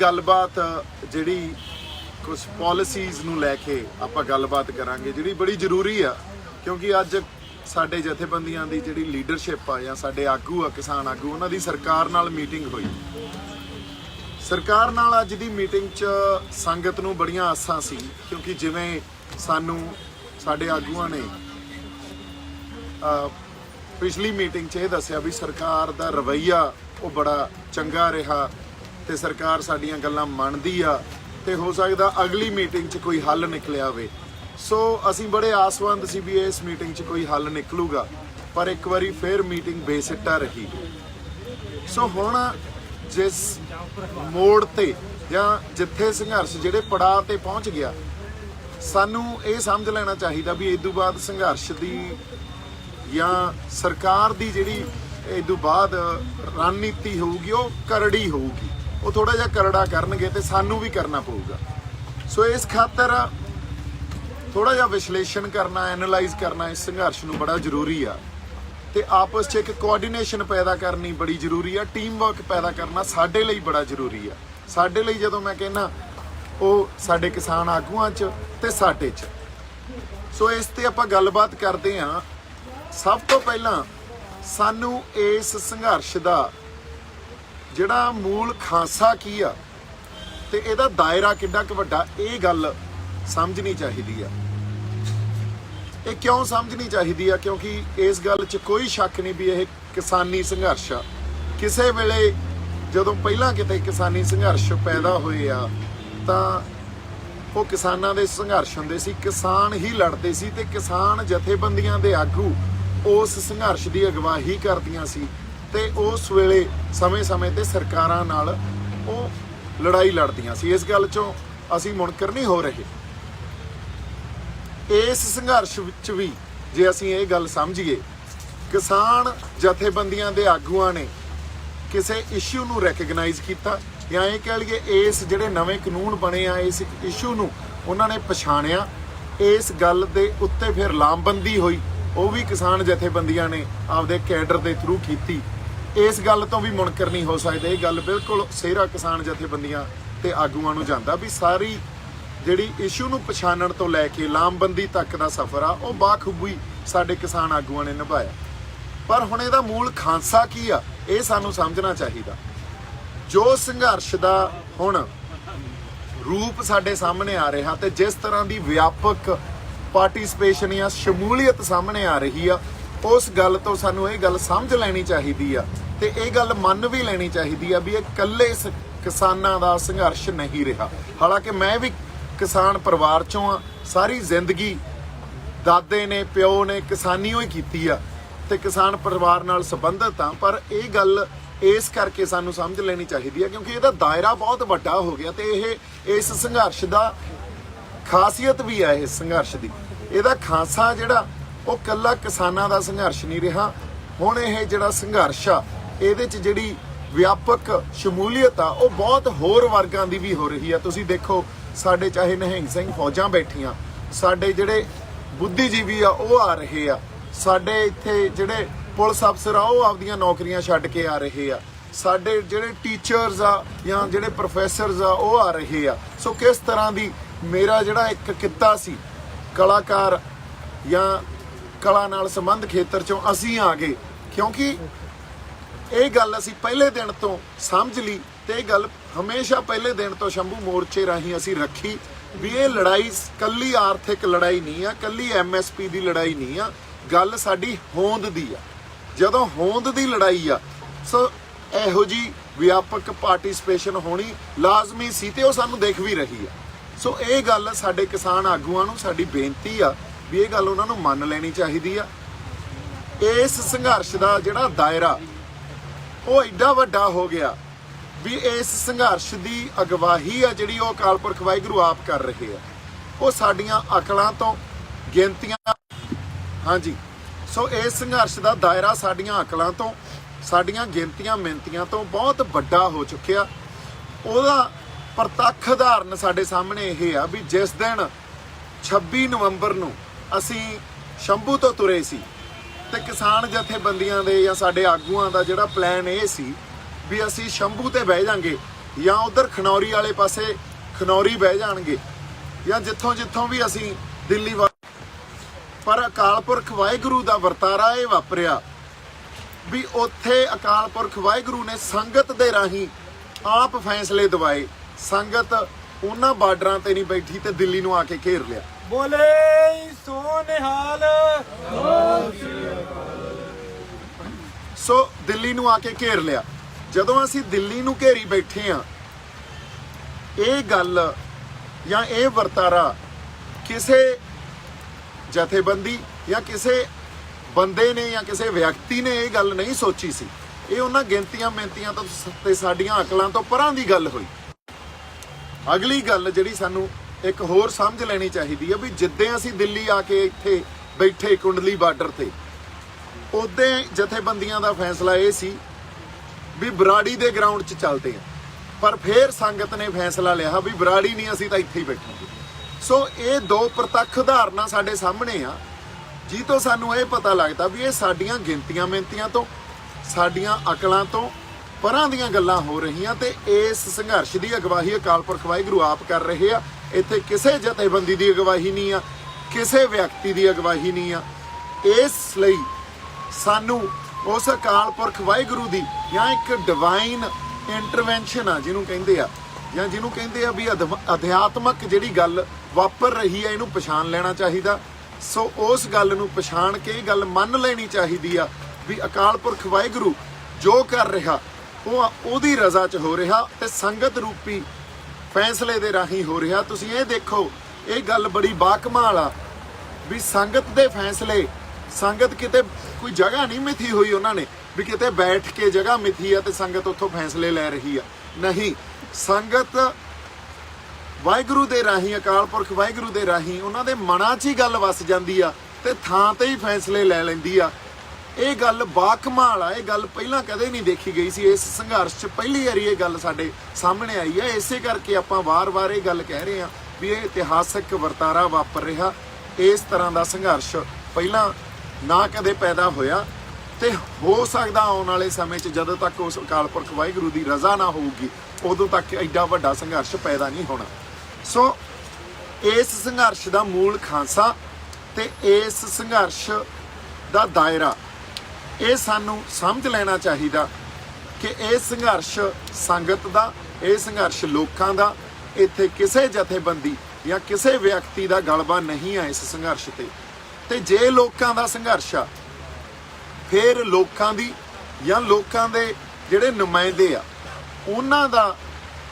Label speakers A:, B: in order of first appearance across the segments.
A: ਗੱਲਬਾਤ ਜਿਹੜੀ ਕੁਝ ਪਾਲਿਸੀਜ਼ ਨੂੰ ਲੈ ਕੇ ਆਪਾਂ ਗੱਲਬਾਤ ਕਰਾਂਗੇ, ਜਿਹੜੀ ਬੜੀ ਜ਼ਰੂਰੀ ਆ, ਕਿਉਂਕਿ ਅੱਜ ਸਾਡੇ ਜਥੇਬੰਦੀਆਂ ਦੀ ਜਿਹੜੀ ਲੀਡਰਸ਼ਿਪ ਆ ਜਾਂ ਸਾਡੇ ਆਗੂ ਆ, ਕਿਸਾਨ ਆਗੂ, ਉਹਨਾਂ ਦੀ ਸਰਕਾਰ ਨਾਲ ਮੀਟਿੰਗ ਹੋਈ। ਸਰਕਾਰ ਨਾਲ ਅੱਜ ਦੀ ਮੀਟਿੰਗ 'ਚ ਸੰਗਤ ਨੂੰ ਬੜੀਆਂ ਆਸਾਂ ਸੀ, ਕਿਉਂਕਿ ਜਿਵੇਂ ਸਾਨੂੰ ਸਾਡੇ ਆਗੂਆਂ ਨੇ ਪਿਛਲੀ ਮੀਟਿੰਗ 'ਚ ਇਹ ਦੱਸਿਆ ਵੀ ਸਰਕਾਰ ਦਾ ਰਵੱਈਆ ਉਹ ਬੜਾ ਚੰਗਾ ਰਿਹਾ ਤੇ ਸਰਕਾਰ ਸਾਡੀਆਂ ਗੱਲਾਂ ਮੰਨਦੀ ਆ ਤੇ ਹੋ ਸਕਦਾ ਅਗਲੀ ਮੀਟਿੰਗ 'ਚ ਕੋਈ ਹੱਲ ਨਿਕਲਿਆ ਹੋਵੇ। ਸੋ ਅਸੀਂ ਬੜੇ ਆਸਵੰਦ ਸੀ ਵੀ ਇਸ ਮੀਟਿੰਗ 'ਚ ਕੋਈ ਹੱਲ ਨਿਕਲੂਗਾ, ਪਰ ਇੱਕ ਵਾਰੀ ਫੇਰ ਮੀਟਿੰਗ ਬੇਸਿੱਟਾ ਰਹੀ। ਸੋ ਹੁਣ ਜਿਸ ਮੋੜ ਤੇ ਜਾਂ ਜਿੱਥੇ ਸੰਘਰਸ਼ ਜਿਹੜੇ ਪੜਾਅ ਤੇ ਪਹੁੰਚ ਗਿਆ, ਸਾਨੂੰ ਇਹ ਸਮਝ ਲੈਣਾ ਚਾਹੀਦਾ ਵੀ ਇਸ ਤੋਂ ਬਾਅਦ ਸੰਘਰਸ਼ ਦੀ ਜਾਂ ਸਰਕਾਰ ਦੀ ਜਿਹੜੀ ਇਸ ਤੋਂ ਬਾਅਦ ਰਣਨੀਤੀ ਹੋਊਗੀ, ਉਹ ਕਰੜੀ ਹੋਊਗੀ। ਉਹ ਥੋੜਾ ਜਿਹਾ ਕਰੜਾ ਕਰਨਗੇ ਤੇ ਸਾਨੂੰ ਵੀ ਕਰਨਾ ਪਊਗਾ। ਸੋ ਇਸ ਖਾਤਰ ਥੋੜਾ ਜਿਹਾ ਵਿਸ਼ਲੇਸ਼ਣ ਕਰਨਾ, ਐਨਲਾਈਜ਼ ਕਰਨਾ ਇਸ ਸੰਘਰਸ਼ ਨੂੰ ਬੜਾ ਜ਼ਰੂਰੀ ਆ। ਤੇ ਆਪਸ 'ਚ ਇੱਕ ਕੋਆਰਡੀਨੇਸ਼ਨ ਪੈਦਾ ਕਰਨੀ ਬੜੀ ਜ਼ਰੂਰੀ ਆ ਟੀਮ ਵਰਕ ਪੈਦਾ ਕਰਨਾ ਸਾਡੇ ਲਈ ਬੜਾ ਜ਼ਰੂਰੀ ਆ। ਸਾਡੇ ਲਈ ਜਦੋਂ ਮੈਂ ਕਹਿੰਨਾ ਉਹ ਸਾਡੇ ਕਿਸਾਨ ਆਗੂਆਂ 'ਚ ਤੇ ਸਾਡੇ 'ਚ। ਸੋ ਇਸ ਤੇ ਆਪਾਂ ਗੱਲਬਾਤ ਕਰਦੇ ਹਾਂ। ਸਭ ਤੋਂ ਪਹਿਲਾਂ ਸਾਨੂੰ ਇਸ ਸੰਘਰਸ਼ ਦਾ ਜਿਹੜਾ ਮੂਲ ਖਾਂਸਾ ਕੀ ਆ ਤੇ ਇਹਦਾ ਦਾਇਰਾ ਕਿੱਡਾ ਕੁ ਵੱਡਾ, ਇਹ ਗੱਲ ਸਮਝਣੀ ਚਾਹੀਦੀ ਆ। ਇਹ ਕਿਉਂ ਸਮਝਣੀ ਚਾਹੀਦੀ ਆ? ਕਿਉਂਕਿ ਇਸ ਗੱਲ 'ਚ ਕੋਈ ਸ਼ੱਕ ਨਹੀਂ ਵੀ ਇਹ ਕਿਸਾਨੀ ਸੰਘਰਸ਼ ਆ। ਕਿਸੇ ਵੇਲੇ ਜਦੋਂ ਪਹਿਲਾਂ ਕਿਤੇ ਕਿਸਾਨੀ ਸੰਘਰਸ਼ ਪੈਦਾ ਹੋਏ ਆ, ਤਾਂ ਉਹ ਕਿਸਾਨਾਂ ਦੇ ਸੰਘਰਸ਼ ਹੁੰਦੇ ਸੀ, ਕਿਸਾਨ ਹੀ ਲੜਦੇ ਸੀ ਤੇ ਕਿਸਾਨ ਜਥੇਬੰਦੀਆਂ ਦੇ ਆਗੂ ਉਸ ਸੰਘਰਸ਼ ਦੀ ਅਗਵਾਈ ਕਰਦੀਆਂ ਸੀ। ਤੇ ਉਸ ਵੇਲੇ ਸਮੇਂ-ਸਮੇਂ ਤੇ ਸਰਕਾਰਾਂ ਨਾਲ ਉਹ ਲੜਾਈ ਲੜਦੀਆਂ ਸੀ। ਇਸ ਗੱਲ 'ਚੋਂ ਅਸੀਂ ਮੁਨਕਰ ਨਹੀਂ ਹੋ ਰਹੇ। ਇਸ ਸੰਘਰਸ਼ ਵਿੱਚ ਵੀ ਜੇ ਅਸੀਂ ਇਹ ਗੱਲ ਸਮਝੀਏ, ਕਿਸਾਨ ਜਥੇਬੰਦੀਆਂ ਦੇ ਆਗੂਆਂ ਨੇ ਕਿਸੇ ਇਸ਼ੂ ਨੂੰ ਰੈਕਗਨਾਈਜ਼ ਕੀਤਾ ਜਾਂ ਇਹ ਕਹਿ ਲਈਏ ਇਸ ਜਿਹੜੇ ਨਵੇਂ ਕਾਨੂੰਨ ਬਣੇ ਆ, ਇਸ ਇਸ਼ੂ ਨੂੰ ਉਹਨਾਂ ਨੇ ਪਛਾਣਿਆ। ਇਸ ਗੱਲ ਦੇ ਉੱਤੇ ਫਿਰ ਲਾਮਬੰਦੀ ਹੋਈ। ਉਹ ਵੀ ਕਿਸਾਨ ਜਥੇਬੰਦੀਆਂ ਨੇ ਆਪਦੇ ਕੈਡਰ ਦੇ ਥਰੂ ਕੀਤੀ। ਇਸ ਗੱਲ ਤੋਂ ਵੀ ਮੁਨਕਰ ਨਹੀਂ ਹੋ ਸਕਦੇ। ਇਹ ਗੱਲ ਬਿਲਕੁਲ ਸਹਿਰਾ ਕਿਸਾਨ ਜਥੇਬੰਦੀਆਂ ਤੇ ਆਗੂਆਂ ਨੂੰ ਜਾਂਦਾ ਵੀ ਸਾਰੀ ਜਿਹੜੀ ਇਸ਼ੂ ਨੂੰ ਪਛਾਣਨ ਤੋਂ ਲੈ ਕੇ ਲਾਮਬੰਦੀ ਤੱਕ ਦਾ ਸਫ਼ਰ ਆ, ਉਹ ਬਾਖੂਬੀ ਸਾਡੇ ਕਿਸਾਨ ਆਗੂਆਂ ਨੇ ਨਿਭਾਇਆ। ਪਰ ਹੁਣ ਇਹਦਾ ਮੂਲ ਖਾਂਸਾ ਕੀ ਆ, ਇਹ ਸਾਨੂੰ ਸਮਝਣਾ ਚਾਹੀਦਾ। ਜੋ ਸੰਘਰਸ਼ ਦਾ ਹੁਣ ਰੂਪ ਸਾਡੇ ਸਾਹਮਣੇ ਆ ਰਿਹਾ ਤੇ ਜਿਸ ਤਰ੍ਹਾਂ ਦੀ ਵਿਆਪਕ ਪਾਰਟਿਸਿਪੇਸ਼ਨ ਜਾਂ ਸ਼ਮੂਲੀਅਤ ਸਾਹਮਣੇ ਆ ਰਹੀ ਆ ਉਸ ਗੱਲ ਤੋਂ ਸਾਨੂੰ ਇਹ ਗੱਲ ਸਮਝ ਲੈਣੀ ਚਾਹੀਦੀ ਆ ਤੇ ਇਹ ਗੱਲ ਮੰਨ ਵੀ ਲੈਣੀ ਚਾਹੀਦੀ ਆ ਵੀ ਇਹ ਇਕੱਲੇ ਸ- ਕਿਸਾਨਾਂ ਦਾ ਸੰਘਰਸ਼ ਨਹੀਂ ਰਿਹਾ। ਹਾਲਾਂਕਿ ਮੈਂ ਵੀ ਕਿਸਾਨ ਪਰਿਵਾਰ ਚੋਂ ਆ, ਸਾਰੀ ਜ਼ਿੰਦਗੀ ਦਾਦੇ ਨੇ, ਪਿਓ ਨੇ ਕਿਸਾਨੀਓ ਹੀ ਕੀਤੀ ਆ ਤੇ ਕਿਸਾਨ ਪਰਿਵਾਰ ਨਾਲ ਸੰਬੰਧਿਤ ਆ, ਪਰ ਇਹ ਗੱਲ ਇਸ ਕਰਕੇ ਸਾਨੂੰ ਸਮਝ ਲੈਣੀ ਚਾਹੀਦੀ ਆ ਕਿਉਂਕਿ ਇਹਦਾ ਦਾਇਰਾ ਬਹੁਤ ਵੱਡਾ ਹੋ ਗਿਆ ਤੇ ਇਹ ਇਸ ਸੰਘਰਸ਼ ਦਾ ਖਾਸੀਅਤ ਵੀ ਹੈ ਇਸ ਸੰਘਰਸ਼ ਦੀ। ਇਹਦਾ ਖਾਸਾ ਜਿਹੜਾ ਉਹ ਕੱਲਾ ਕਿਸਾਨਾਂ ਦਾ ਸੰਘਰਸ਼ ਨਹੀਂ ਰਿਹਾ। ਹੁਣ ਇਹ ਜਿਹੜਾ ਸੰਘਰਸ਼ ਆ, ਇਹਦੇ 'ਚ ਜਿਹੜੀ ਵਿਆਪਕ ਸ਼ਮੂਲੀਅਤ ਆ, ਉਹ ਬਹੁਤ ਹੋਰ ਵਰਗਾਂ ਦੀ ਵੀ ਹੋ ਰਹੀ ਆ। ਤੁਸੀਂ ਦੇਖੋ, ਸਾਡੇ ਚਾਹੇ ਨਹਿੰਗ ਸਿੰਘ ਫੌਜਾਂ ਬੈਠੀਆਂ, ਸਾਡੇ ਜਿਹੜੇ ਬੁੱਧੀਜੀਵੀ ਆ, ਉਹ ਆ ਰਹੇ ਆ। ਸਾਡੇ ਇੱਥੇ ਜਿਹੜੇ ਪੁਲਿਸ ਅਫਸਰ ਆ, ਉਹ ਆਪਦੀਆਂ ਨੌਕਰੀਆਂ ਛੱਡ ਕੇ ਆ ਰਹੇ ਆ। ਸਾਡੇ ਜਿਹੜੇ ਟੀਚਰਸ ਆ, ਜਾਂ ਜਿਹੜੇ ਪ੍ਰੋਫੈਸਰਸ ਆ, ਉਹ ਆ ਰਹੇ ਆ। ਸੋ ਕਿਸ ਤਰ੍ਹਾਂ ਦੀ ਮੇਰਾ ਜਿਹੜਾ ਇੱਕ ਕਿੱਤਾ ਸੀ, ਕਲਾਕਾਰ ਜਾਂ ਕਲਾ ਨਾਲ ਸੰਬੰਧ ਖੇਤਰ ਚੋਂ ਅਸੀਂ ਆ ਗਏ। ਕਿਉਂਕਿ ਇਹ ਗੱਲ ਅਸੀਂ ਪਹਿਲੇ ਦਿਨ ਤੋਂ ਸਮਝ ਲਈ ਤੇ ਇਹ ਗੱਲ ਹਮੇਸ਼ਾ ਪਹਿਲੇ ਦਿਨ ਤੋਂ ਸ਼ੰਭੂ ਮੋਰਚੇ ਰਾਹੀਂ ਅਸੀਂ ਰੱਖੀ ਵੀ ਇਹ ਲੜਾਈ ਕੱਲੀ ਆਰਥਿਕ ਲੜਾਈ ਨਹੀਂ ਆ, ਕੱਲੀ ਐਮਐਸਪੀ ਦੀ ਲੜਾਈ ਨਹੀਂ ਆ, ਗੱਲ ਸਾਡੀ ਹੋਂਦ ਦੀ ਆ। ਜਦੋਂ ਹੋਂਦ ਦੀ ਲੜਾਈ ਆ, ਸੋ ਇਹੋ ਜੀ ਵਿਆਪਕ ਪਾਰਟਿਸਿਪੇਸ਼ਨ ਹੋਣੀ ਲਾਜ਼ਮੀ ਸੀ ਤੇ ਉਹ ਸਾਨੂੰ ਦੇਖ ਵੀ ਰਹੀ ਆ। ਸੋ ਇਹ ਗੱਲ ਸਾਡੇ ਕਿਸਾਨ ਆਗੂਆਂ ਨੂੰ ਸਾਡੀ ਬੇਨਤੀ ਆ ਵੀ ਇਹ ਗੱਲ ਉਹਨਾਂ ਨੂੰ ਮੰਨ ਲੈਣੀ ਚਾਹੀਦੀ ਆ। ਇਸ ਸੰਘਰਸ਼ ਦਾ ਜਿਹੜਾ ਦਾਇਰਾ, ਉਹ ਐਡਾ ਵੱਡਾ ਹੋ ਗਿਆ ਵੀ ਇਸ ਸੰਘਰਸ਼ ਦੀ ਅਗਵਾਹੀ ਆ ਜਿਹੜੀ ਉਹ ਅਕਾਲ ਪੁਰਖ ਵਾਹਿਗੁਰੂ ਆਪ ਕਰ ਰਹੇ ਆ। ਉਹ ਸਾਡੀਆਂ ਅਕਲਾਂ ਤੋਂ ਗਿਣਤੀਆਂ, ਹਾਂਜੀ। ਸੋ ਇਸ ਸੰਘਰਸ਼ ਦਾ ਦਾਇਰਾ ਸਾਡੀਆਂ ਅਕਲਾਂ ਤੋਂ, ਸਾਡੀਆਂ ਗਿਣਤੀਆਂ ਮਿੰਤੀਆਂ ਤੋਂ ਬਹੁਤ ਵੱਡਾ ਹੋ ਚੁੱਕਿਆ। ਉਹਦਾ ਪ੍ਰਤੱਖ ਉਦਾਹਰਨ ਸਾਡੇ ਸਾਹਮਣੇ ਇਹ ਆ ਵੀ ਜਿਸ ਦਿਨ 26 ਨਵੰਬਰ ਨੂੰ ਅਸੀਂ ਸ਼ੰਭੂ ਤੋਂ ਤੁਰੇ ਸੀ ਤੇ ਕਿਸਾਨ ਜਥੇਬੰਦੀਆਂ ਦੇ ਜਾਂ ਸਾਡੇ ਆਗੂਆਂ ਦਾ ਜਿਹੜਾ ਪਲਾਨ ਇਹ ਸੀ ਵੀ ਅਸੀਂ ਸ਼ੰਭੂ ਤੇ ਬਹਿ ਜਾਾਂਗੇ ਜਾਂ ਉਧਰ ਖਨੌਰੀ ਵਾਲੇ ਪਾਸੇ ਖਨੌਰੀ ਬਹਿ ਜਾਣਗੇ ਜਾਂ ਜਿੱਥੋਂ ਜਿੱਥੋਂ ਵੀ ਅਸੀਂ ਦਿੱਲੀ ਵਾ ਪਰ ਅਕਾਲ ਪੁਰਖ ਵਾਹਿਗੁਰੂ ਦਾ ਵਰਤਾਰਾ ਇਹ ਵਾਪਰਿਆ ਵੀ ਉੱਥੇ ਅਕਾਲ ਪੁਰਖ ਵਾਹਿਗੁਰੂ ਨੇ ਸੰਗਤ ਦੇ ਰਾਹੀਂ ਆਪ ਫੈਸਲੇ ਦਿਵਾਏ। ਸੰਗਤ ਉਹਨਾਂ ਬਾਰਡਰਾਂ ਤੇ ਨਹੀਂ ਬੈਠੀ ਤੇ ਦਿੱਲੀ ਨੂੰ ਆ ਕੇ ਘੇਰ ਲਿਆ।
B: ਬੋਲੇ ਸੋ ਨਿਹਾਲ
A: ਸੋ ਦਿੱਲੀ ਨੂੰ ਆ ਕੇ ਘੇਰ ਲਿਆ। ਜਦੋਂ ਅਸੀਂ ਦਿੱਲੀ ਨੂੰ ਘੇਰੀ ਬੈਠੇ ਆ ਇਹ ਗੱਲ ਜਾਂ ਇਹ ਵਰਤਾਰਾ ਕਿਸੇ ਜਥੇਬੰਦੀ ਜਾਂ ਕਿਸੇ ਬੰਦੇ ਨੇ ਜਾਂ ਕਿਸੇ ਵਿਅਕਤੀ ਨੇ ਇਹ ਗੱਲ ਨਹੀਂ ਸੋਚੀ ਸੀ। ਇਹ ਉਹਨਾਂ ਗਿਣਤੀਆਂ ਮਿੰਤੀਆਂ ਤੋਂ ਤੇ ਸਾਡੀਆਂ ਅਕਲਾਂ ਤੋਂ ਪਰਾਂ ਦੀ ਗੱਲ ਹੋਈ। ਅਗਲੀ ਗੱਲ ਜਿਹੜੀ ਸਾਨੂੰ ਇੱਕ ਹੋਰ ਸਮਝ ਲੈਣੀ ਚਾਹੀਦੀ ਹੈ ਵੀ ਜਿੱਦਾਂ ਅਸੀਂ ਦਿੱਲੀ ਆ ਕੇ ਇੱਥੇ ਬੈਠੇ ਕੁੰਡਲੀ ਬਾਰਡਰ ਤੇ ਉਦੋਂ ਜਥੇਬੰਦੀਆਂ ਦਾ ਫੈਸਲਾ ਇਹ ਸੀ ਵੀ ਬਰਾੜੀ ਦੇ ਗਰਾਊਂਡ 'ਚ ਚੱਲਦੇ ਆ। ਪਰ ਫਿਰ ਸੰਗਤ ਨੇ ਫੈਸਲਾ ਲਿਆ ਵੀ ਬਰਾੜੀ ਨਹੀਂ, ਅਸੀਂ ਤਾਂ ਇੱਥੇ ਹੀ ਬੈਠਾਂਗੇ ਸੋ ਇਹ ਦੋ ਪ੍ਰਤੱਖ ਉਦਾਹਰਨਾਂ ਸਾਡੇ ਸਾਹਮਣੇ ਆ। ਜੀ ਤੋਂ ਸਾਨੂੰ ਇਹ ਪਤਾ ਲੱਗਦਾ ਵੀ ਇਹ ਸਾਡੀਆਂ ਗਿਣਤੀਆਂ ਮਿੰਤੀਆਂ ਤੋਂ, ਸਾਡੀਆਂ ਅਕਲਾਂ ਤੋਂ, ਪਰਾਂ ਦੀਆਂ ਗੱਲਾਂ ਹੋ ਰਹੀਆਂ ਤੇ ਇਸ ਸੰਘਰਸ਼ ਦੀ ਅਗਵਾਹੀ ਅਕਾਲ ਪੁਰਖ ਵਾਹਿਗੁਰੂ ਆਪ ਕਰ ਰਹੇ ਆ। ਇੱਥੇ ਕਿਸੇ ਜਥੇਬੰਦੀ ਦੀ ਅਗਵਾਈ ਨਹੀਂ ਆ, ਕਿਸੇ ਵਿਅਕਤੀ ਦੀ ਅਗਵਾਈ ਨਹੀਂ ਆ। ਇਸ ਲਈ ਸਾਨੂੰ ਉਸ ਅਕਾਲ ਪੁਰਖ ਵਾਹਿਗੁਰੂ ਦੀ ਜਾਂ ਇੱਕ ਡਿਵਾਈਨ ਇੰਟਰਵੈਂਸ਼ਨ ਆ ਜਿਹਨੂੰ ਕਹਿੰਦੇ ਆ, ਜਾਂ ਜਿਹਨੂੰ ਕਹਿੰਦੇ ਆ ਵੀ ਅਧਮ- ਅਧਿਆਤਮਕ ਜਿਹੜੀ ਗੱਲ ਵਾਪਰ ਰਹੀ ਹੈ ਇਹਨੂੰ ਪਛਾਣ ਲੈਣਾ ਚਾਹੀਦਾ। ਸੋ ਉਸ ਗੱਲ ਨੂੰ ਪਛਾਣ ਕੇ ਇਹ ਗੱਲ ਮੰਨ ਲੈਣੀ ਚਾਹੀਦੀ ਆ ਵੀ ਅਕਾਲ ਪੁਰਖ ਵਾਹਿਗੁਰੂ ਜੋ ਕਰ ਰਿਹਾ, ਉਹ ਉਹਦੀ ਰਜ਼ਾ 'ਚ ਹੋ ਰਿਹਾ ਤੇ ਸੰਗਤ ਰੂਪੀ ਫੈਸਲੇ ਦੇ ਰਾਹੀਂ ਹੋ ਰਿਹਾ। ਤੁਸੀਂ ਇਹ ਦੇਖੋ, ਇਹ ਗੱਲ ਬੜੀ ਬਾਕਮਾਲ ਆ ਵੀ ਸੰਗਤ ਦੇ ਫੈਸਲੇ, ਸੰਗਤ ਕਿਤੇ ਕੋਈ ਜਗ੍ਹਾ ਨਹੀਂ ਮਿਥੀ ਹੋਈ ਉਹਨਾਂ ਨੇ, ਵੀ ਕਿਤੇ ਬੈਠ ਕੇ ਜਗ੍ਹਾ ਮਿਥੀ ਆ ਤੇ ਸੰਗਤ ਉੱਥੋਂ ਫੈਸਲੇ ਲੈ ਰਹੀ ਆ। ਨਹੀਂ, ਸੰਗਤ ਵਾਹਿਗੁਰੂ ਦੇ ਰਾਹੀਂ, ਅਕਾਲ ਪੁਰਖ ਵਾਹਿਗੁਰੂ ਦੇ ਰਾਹੀਂ ਉਹਨਾਂ ਦੇ ਮਨਾਂ 'ਚ ਹੀ ਗੱਲ ਵਸ ਜਾਂਦੀ ਆ ਤੇ ਥਾਂ ਤੇ ਹੀ ਫੈਸਲੇ ਲੈ ਲੈਂਦੀ ਆ। ਇਹ ਗੱਲ ਬਾਕਮਾਲ ਆ, ਇਹ ਗੱਲ ਪਹਿਲਾਂ ਕਦੇ ਨਹੀਂ ਦੇਖੀ ਗਈ ਸੀ। ਇਸ ਸੰਘਰਸ਼ 'ਚ ਪਹਿਲੀ ਵਾਰੀ ਇਹ ਗੱਲ ਸਾਡੇ ਸਾਹਮਣੇ ਆਈ ਹੈ ਇਸੇ ਕਰਕੇ ਆਪਾਂ ਵਾਰ-ਵਾਰ ਇਹ ਗੱਲ ਕਹਿ ਰਹੇ ਹਾਂ ਵੀ ਇਹ ਇਤਿਹਾਸਕ ਵਰਤਾਰਾ ਵਾਪਰ ਰਿਹਾ। ਇਸ ਤਰ੍ਹਾਂ ਦਾ ਸੰਘਰਸ਼ ਪਹਿਲਾਂ ਨਾ ਕਦੇ ਪੈਦਾ ਹੋਇਆ ਤੇ ਹੋ ਸਕਦਾ ਆਉਣ ਵਾਲੇ ਸਮੇਂ 'ਚ ਜਦੋਂ ਤੱਕ ਉਸ ਅਕਾਲ ਪੁਰਖ ਵਾਹਿਗੁਰੂ ਦੀ ਰਜ਼ਾ ਨਾ ਹੋਊਗੀ, ਉਦੋਂ ਤੱਕ ਐਡਾ ਵੱਡਾ ਸੰਘਰਸ਼ ਪੈਦਾ ਨਹੀਂ ਹੋਣਾ। ਸੋ ਇਸ ਸੰਘਰਸ਼ ਦਾ ਮੂਲ ਖਾਂਸਾ ਤੇ ਇਸ ਸੰਘਰਸ਼ ਦਾ ਦਾਇਰਾ ਇਹ ਸਾਨੂੰ ਸਮਝ ਲੈਣਾ ਚਾਹੀਦਾ ਕਿ ਇਹ ਸੰਘਰਸ਼ ਸੰਗਤ ਦਾ, ਇਹ ਸੰਘਰਸ਼ ਲੋਕਾਂ ਦਾ, ਇੱਥੇ ਕਿਸੇ ਜਥੇਬੰਦੀ ਜਾਂ ਕਿਸੇ ਵਿਅਕਤੀ ਦਾ ਗਲਬਾ ਨਹੀਂ ਆ ਇਸ ਸੰਘਰਸ਼ ਤੇ। ਤੇ ਜੇ ਲੋਕਾਂ ਦਾ ਸੰਘਰਸ਼ ਆ, ਫਿਰ ਲੋਕਾਂ ਦੀ ਜਾਂ ਲੋਕਾਂ ਦੇ ਜਿਹੜੇ ਨੁਮਾਇੰਦੇ ਆ, ਉਹਨਾਂ ਦਾ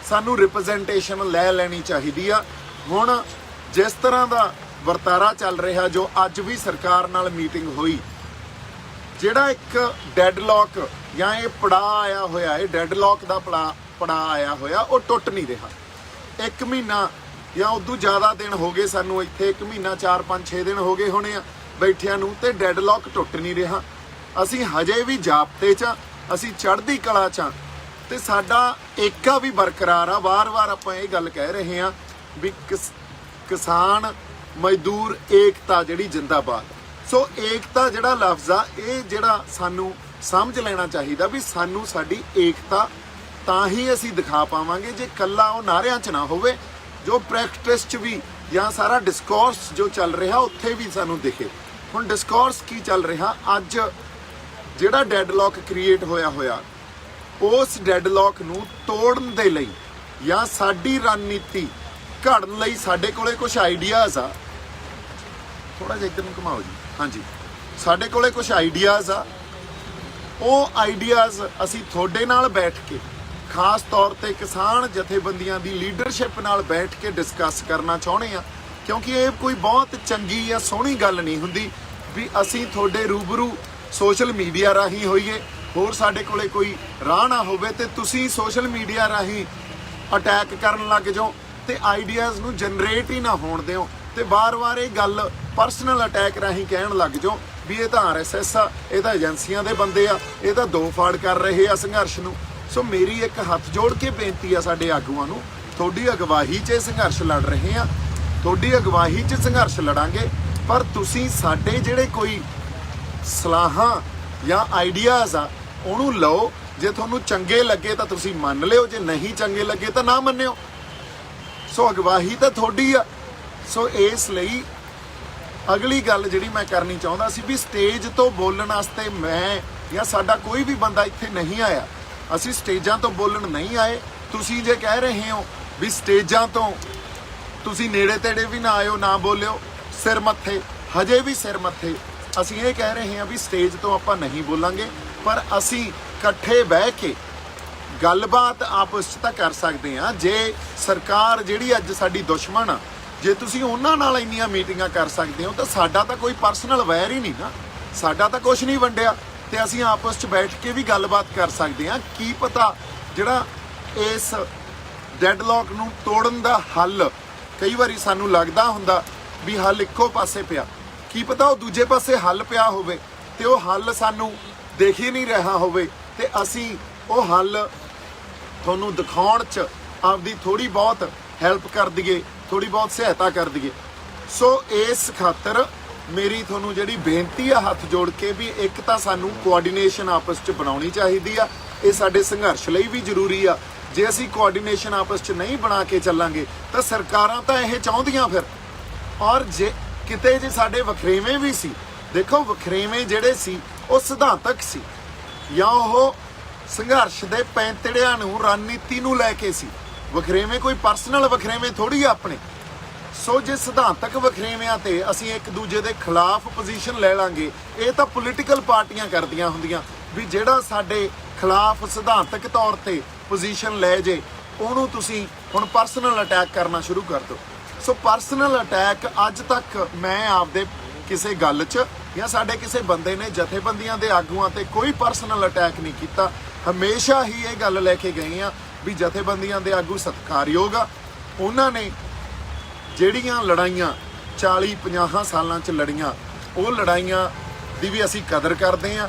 A: ਸਾਨੂੰ ਰਿਪਰੈਜ਼ੈਂਟੇਸ਼ਨ ਲੈ ਲੈਣੀ ਚਾਹੀਦੀ ਆ। ਹੁਣ ਜਿਸ ਤਰ੍ਹਾਂ ਦਾ ਵਰਤਾਰਾ ਚੱਲ ਰਿਹਾ, ਜੋ ਅੱਜ ਵੀ ਸਰਕਾਰ ਨਾਲ ਮੀਟਿੰਗ ਹੋਈ ਜਿਹੜਾ ਇੱਕ ਡੈਡਲੌਕ ਜਾਂ ਇਹ ਪੜਾ ਆਇਆ ਹੋਇਆ ਇਹ ਡੈਡਲੌਕ ਦਾ ਪੜਾ ਪੜਾ ਆਇਆ ਹੋਇਆ ਉਹ ਟੁੱਟ ਨਹੀਂ ਰਿਹਾ। ਇੱਕ ਮਹੀਨਾ ਜਾਂ ਉਦੋਂ ਜ਼ਿਆਦਾ ਦਿਨ ਹੋ ਗਏ ਸਾਨੂੰ ਇੱਥੇ ਇੱਕ ਮਹੀਨਾ 4 5 6 ਦਿਨ ਹੋ ਗਏ ਹੋਣੇ ਆ ਬੈਠਿਆਂ ਨੂੰ ਤੇ ਡੈਡਲੌਕ ਟੁੱਟ ਨਹੀਂ ਰਿਹਾ। ਅਸੀਂ ਹਜੇ ਵੀ ਜਾਪਤੇ ਚ ਆ, ਅਸੀਂ ਚੜ੍ਹਦੀ ਕਲਾ ਚ ਆ ਤੇ ਸਾਡਾ ਏਕਾ ਵੀ ਬਰਕਰਾਰ ਆ। ਵਾਰ-ਵਾਰ ਆਪਾਂ ਇਹ ਗੱਲ ਕਹਿ ਰਹੇ ਆ ਵੀ ਕਿਸਾਨ ਮਜ਼ਦੂਰ ਏਕਤਾ ਜਿਹੜੀ ਜਿੰਦਾਬਾਦ। ਸੋ ਏਕਤਾ ਜਿਹੜਾ ਲਫ਼ਜ਼ ਆ, ਇਹ ਜਿਹੜਾ ਸਾਨੂੰ ਸਮਝ ਲੈਣਾ ਚਾਹੀਦਾ ਵੀ ਸਾਨੂੰ ਸਾਡੀ ਏਕਤਾ ਤਾਂ ਹੀ ਅਸੀਂ ਦਿਖਾ ਪਾਵਾਂਗੇ ਜੇ ਕੱਲਾ ਉਹ ਨਾਰਿਆਂ 'ਚ ਨਾ ਹੋਵੇ, ਜੋ ਪ੍ਰੈਕਟਿਸ 'ਚ ਵੀ ਜਾਂ ਸਾਰਾ ਡਿਸਕੋਰਸ ਜੋ ਚੱਲ ਰਿਹਾ ਉੱਥੇ ਵੀ ਸਾਨੂੰ ਦਿਖੇ। ਹੁਣ ਡਿਸਕੋਰਸ ਕੀ ਚੱਲ ਰਿਹਾ? ਅੱਜ ਜਿਹੜਾ ਡੈਡਲੌਕ ਕ੍ਰੀਏਟ ਹੋਇਆ ਹੋਇਆ, ਉਸ ਡੈਡਲੌਕ ਨੂੰ ਤੋੜਨ ਦੇ ਲਈ ਜਾਂ ਸਾਡੀ ਰਣਨੀਤੀ ਘੜਨ ਲਈ ਸਾਡੇ ਕੋਲੇ ਕੁਝ ਆਈਡੀਆਜ਼ ਆ। ਥੋੜਾ ਜਿਹਾ ਇੱਧਰ ਨੂੰ ਘੁਮਾਓ ਜੀ। ਹਾਂਜੀ। ਸਾਡੇ ਕੋਲੇ ਕੁਝ ਆਈਡੀਆਜ਼ ਆ। ਉਹ ਆਈਡੀਆਜ਼ ਅਸੀਂ ਤੁਹਾਡੇ ਨਾਲ ਬੈਠ ਕੇ, ਖਾਸ ਤੌਰ ਤੇ ਕਿਸਾਨ ਜਥੇਬੰਦੀਆਂ ਦੀ ਲੀਡਰਸ਼ਿਪ ਨਾਲ ਬੈਠ ਕੇ ਡਿਸਕਸ ਕਰਨਾ ਚਾਹੁੰਦੇ ਆ। ਕਿਉਂਕਿ ਇਹ ਕੋਈ ਬਹੁਤ ਚੰਗੀ ਜਾਂ ਸੋਹਣੀ ਗੱਲ ਨਹੀਂ ਹੁੰਦੀ ਵੀ ਅਸੀਂ ਤੁਹਾਡੇ ਰੂਬਰੂ ਸੋਸ਼ਲ ਮੀਡੀਆ ਰਾਹੀਂ ਹੋਈਏ। ਹੋਰ ਸਾਡੇ ਕੋਲੇ ਕੋਈ ਰਾਹ ਨਾ ਹੋਵੇ ਤੇ ਤੁਸੀਂ ਸੋਸ਼ਲ ਮੀਡੀਆ ਰਾਹੀਂ ਅਟੈਕ ਕਰਨ ਲੱਗ ਜਾਓ ਤੇ ਆਈਡੀਆਜ਼ ਨੂੰ ਜਨਰੇਟ ਹੀ ਨਾ ਹੋਣ ਦਿਓ। ਤੇ ਵਾਰ-ਵਾਰ ਇਹ ਗੱਲ ਪਰਸਨਲ ਅਟੈਕ ਰਾਹੀਂ ਕਹਿਣ ਲੱਗ ਜਾਓ ਵੀ ਇਹ ਤਾਂ ਆਰਐਸਐਸ ਆ, ਇਹ ਤਾਂ ਏਜੰਸੀਆਂ ਦੇ ਬੰਦੇ ਆ, ਇਹ ਤਾਂ ਦੋ ਫਾੜ ਕਰ ਰਹੇ ਆ ਸੰਘਰਸ਼ ਨੂੰ। ਸੋ ਮੇਰੀ ਇੱਕ ਹੱਥ ਜੋੜ ਕੇ ਬੇਨਤੀ ਆ ਸਾਡੇ ਆਗੂਆਂ ਨੂੰ, ਤੁਹਾਡੀ ਅਗਵਾਈ 'ਚ ਇਹ ਸੰਘਰਸ਼ ਲੜ ਰਹੇ ਆ, ਤੁਹਾਡੀ ਅਗਵਾਈ 'ਚ ਸੰਘਰਸ਼ ਲੜਾਂਗੇ, ਪਰ ਤੁਸੀਂ ਸਾਡੇ ਜਿਹੜੇ ਕੋਈ ਸਲਾਹਾਂ ਜਾਂ ਆਈਡੀਆਜ਼ ਆ, ਉਹਨੂੰ ਲਓ, ਜੇ ਤੁਹਾਨੂੰ ਚੰਗੇ ਲੱਗੇ ਤਾਂ ਤੁਸੀਂ ਮੰਨ ਲਿਓ, ਜੇ ਨਹੀਂ ਚੰਗੇ ਲੱਗੇ ਤਾਂ ਨਾ ਮੰਨਿਓ। ਸੋ ਅਗਵਾਹੀ ਤਾਂ ਤੁਹਾਡੀ ਆ ਸੋ ਇਸ ਲਈ ਅਗਲੀ ਗੱਲ ਜਿਹੜੀ ਮੈਂ ਕਰਨੀ ਚਾਹੁੰਦਾ ਸੀ ਵੀ ਸਟੇਜ ਤੋਂ ਬੋਲਣ ਵਾਸਤੇ ਮੈਂ ਜਾਂ ਸਾਡਾ ਕੋਈ ਵੀ ਬੰਦਾ ਇੱਥੇ ਨਹੀਂ ਆਇਆ। ਅਸੀਂ ਸਟੇਜਾਂ ਤੋਂ ਬੋਲਣ ਨਹੀਂ ਆਏ। ਤੁਸੀਂ ਜੇ ਕਹਿ ਰਹੇ ਹੋ ਵੀ ਸਟੇਜਾਂ ਤੋਂ ਤੁਸੀਂ ਨੇੜੇ ਤੇੜੇ ਵੀ ਨਾ ਆਇਓ, ਨਾ ਬੋਲਿਓ, ਸਿਰ ਮੱਥੇ, ਹਜੇ ਵੀ ਸਿਰ ਮੱਥੇ, ਅਸੀਂ ਇਹ ਕਹਿ ਰਹੇ ਹਾਂ ਵੀ ਸਟੇਜ ਤੋਂ ਆਪਾਂ ਨਹੀਂ ਬੋਲਾਂਗੇ, ਪਰ ਅਸੀਂ ਇਕੱਠੇ ਬਹਿ ਕੇ ਗੱਲਬਾਤ ਆਪਸ 'ਚ ਤਾਂ ਕਰ ਸਕਦੇ ਹਾਂ। ਜੇ ਸਰਕਾਰ ਜਿਹੜੀ ਅੱਜ ਸਾਡੀ ਦੁਸ਼ਮਣ ਆ ਜੇ ਤੁਸੀਂ ਉਹਨਾਂ ਨਾਲ ਇੰਨੀਆਂ ਮੀਟਿੰਗਾਂ ਕਰ ਸਕਦੇ ਹੋ, ਤਾਂ ਸਾਡਾ ਤਾਂ ਕੋਈ ਪਰਸਨਲ ਵੈਰ ਹੀ ਨਹੀਂ ਨਾ। ਸਾਡਾ ਤਾਂ ਕੁਝ ਨਹੀਂ ਵੰਡਿਆ। ਤੇ ਅਸੀਂ ਆਪਸ 'ਚ ਬੈਠ ਕੇ ਵੀ ਗੱਲਬਾਤ ਕਰ ਸਕਦੇ ਹਾਂ। ਕੀ ਪਤਾ ਜਿਹੜਾ ਇਸ ਡੈਡਲੌਕ ਨੂੰ ਤੋੜਨ ਦਾ ਹੱਲ ਕਈ ਵਾਰੀ ਸਾਨੂੰ ਲੱਗਦਾ ਹੁੰਦਾ ਵੀ ਹੱਲ ਇੱਕੋ ਪਾਸੇ ਪਿਆ। ਕੀ ਪਤਾ ਉਹ ਦੂਜੇ ਪਾਸੇ ਹੱਲ ਪਿਆ ਹੋਵੇ ਤੇ ਉਹ ਹੱਲ ਸਾਨੂੰ ਦੇਖ ਹੀ ਨਹੀਂ ਰਿਹਾ ਹੋਵੇ ਤੇ ਅਸੀਂ ਉਹ ਹੱਲ ਤੁਹਾਨੂੰ ਦਿਖਾਉਣ 'ਚ ਆਪਦੀ ਥੋੜੀ ਬਹੁਤ ਹੈਲਪ ਕਰ ਦਈਏ। ਥੋੜੀ ਬਹੁਤ ਸਹਾਇਤਾ ਕਰ ਦਈਏ। ਸੋ ਇਸ ਖਾਤਰ ਮੇਰੀ ਤੁਹਾਨੂੰ ਜਿਹੜੀ ਬੇਨਤੀ ਆ ਹੱਥ ਜੋੜ ਕੇ ਵੀ ਇੱਕ ਤਾਂ ਸਾਨੂੰ ਕੋਆਰਡੀਨੇਸ਼ਨ ਆਪਸ 'ਚ ਬਣਾਉਣੀ ਚਾਹੀਦੀ ਆ। ਇਹ ਸਾਡੇ ਸੰਘਰਸ਼ ਲਈ ਵੀ ਜ਼ਰੂਰੀ ਆ। ਜੇ ਅਸੀਂ ਕੋਆਰਡੀਨੇਸ਼ਨ ਆਪਸ 'ਚ ਨਹੀਂ ਬਣਾ ਕੇ ਚੱਲਾਂਗੇ, ਤਾਂ ਸਰਕਾਰਾਂ ਤਾਂ ਇਹ ਚਾਹੁੰਦੀਆਂ ਫਿਰ। ਔਰ ਜੇ ਕਿਤੇ ਜੇ ਸਾਡੇ ਵਖਰੇਵੇਂ ਵੀ ਸੀ, ਦੇਖੋ ਵਖਰੇਵੇਂ ਜਿਹੜੇ ਸੀ, ਉਹ ਸਿਧਾਂਤਕ ਸੀ। ਜਾਂ ਉਹ ਸੰਘਰਸ਼ ਦੇ ਪੈਂਤੜਿਆਂ ਨੂੰ, ਰਣਨੀਤੀ ਨੂੰ ਲੈ ਕੇ ਸੀ। ਵਖਰੇਵੇਂ ਕੋਈ ਪਰਸਨਲ ਵਖਰੇਵੇਂ ਥੋੜੀ ਆ ਆਪਣੇ। ਸੋ ਜੇ ਸਿਧਾਂਤਕ ਵਖਰੇਵਿਆਂ ਤੇ ਅਸੀਂ ਇੱਕ ਦੂਜੇ ਦੇ ਖਿਲਾਫ ਪੋਜੀਸ਼ਨ ਲੈ ਲਾਂਗੇ, ਇਹ ਤਾਂ ਪੋਲੀਟੀਕਲ ਪਾਰਟੀਆਂ ਕਰਦੀਆਂ ਹੁੰਦੀਆਂ ਵੀ ਜਿਹੜਾ ਸਾਡੇ ਖਿਲਾਫ ਸਿਧਾਂਤਕ ਤੌਰ ਤੇ ਪੋਜੀਸ਼ਨ ਲੈ ਜੇ, ਉਹਨੂੰ ਤੁਸੀਂ ਹੁਣ ਪਰਸਨਲ ਅਟੈਕ ਕਰਨਾ ਸ਼ੁਰੂ ਕਰ ਦਿਓ। ਸੋ ਪਰਸਨਲ ਅਟੈਕ ਅੱਜ ਤੱਕ ਮੈਂ ਆਪਦੇ ਕਿਸੇ ਗੱਲ 'ਚ ਜਾਂ ਸਾਡੇ ਕਿਸੇ ਬੰਦੇ ਨੇ ਜਥੇਬੰਦੀਆਂ ਦੇ ਆਗੂਆਂ ਤੇ ਕੋਈ ਪਰਸਨਲ ਅਟੈਕ ਨਹੀਂ ਕੀਤਾ। ਹਮੇਸ਼ਾ ਹੀ ਇਹ ਗੱਲ ਲੈ ਕੇ ਗਏ ਆ ਵੀ ਜਥੇਬੰਦੀਆਂ ਦੇ ਆਗੂ ਸਤਿਕਾਰਯੋਗ ਆ। ਉਹਨਾਂ ਨੇ ਜਿਹੜੀਆਂ ਲੜਾਈਆਂ 40 50 ਸਾਲਾਂ 'ਚ ਲੜੀਆਂ, ਉਹ ਲੜਾਈਆਂ ਦੀ ਵੀ ਅਸੀਂ ਕਦਰ ਕਰਦੇ ਆ।